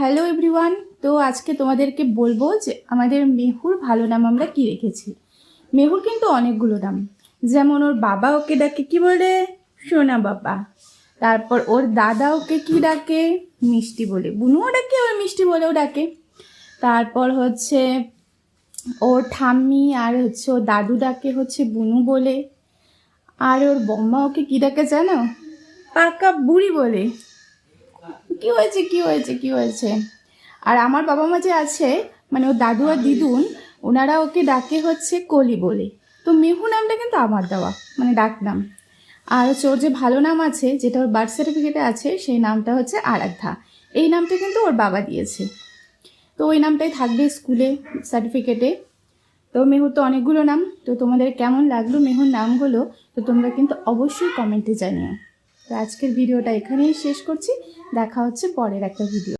Hello everyone, তো আজকে তোমাদেরকে বলব যে আমাদের মেহুর ভালো নাম আমরা কি রেখেছি? মেহুর কিন্তু অনেকগুলো নাম। যেমন ওর বাবা ওকে ডাকে কি বলে? সোনা বাবা। তারপর ওর দাদা ওকে কি ডাকে? মিষ্টি বলে। বুনুও ডাকে, ওর মিষ্টি বলেও ডাকে। তারপর হচ্ছে ওর ঠাম্মি আর হচ্ছে ওর দাদু ডাকে হচ্ছে বুনু বলে। আর ওর বম্মা ওকে কী ডাকে জানো? পাকা বুড়ি বলে। কি হয়েছে কি হয়েছে কি হয়েছে? আর আমার বাবা মা যে আছে মানে ওর দাদু আর দিদুন, ওনারা ওকে ডাকে হচ্ছে কলি বলে। তো মেহু নামটা কিন্তু আমার দেওয়া মানে ডাক নাম। আর হচ্ছে ওর যে ভালো নাম আছে, যেটা ওর বার্থ সার্টিফিকেটে আছে, সেই নামটা হচ্ছে আরাধ্যা। এই নামটা কিন্তু ওর বাবা দিয়েছে। তো ওই নামটাই থাকবে স্কুলে সার্টিফিকেটে তো মেহুর তো অনেকগুলো নাম, তো তোমাদের কেমন লাগল মেহুর নামগুলো, তো তোমরা কিন্তু অবশ্যই কমেন্টে জানিও। আজকের ভিডিওটা এখানেই শেষ করছি। দেখা হচ্ছে পরের একটা ভিডিও।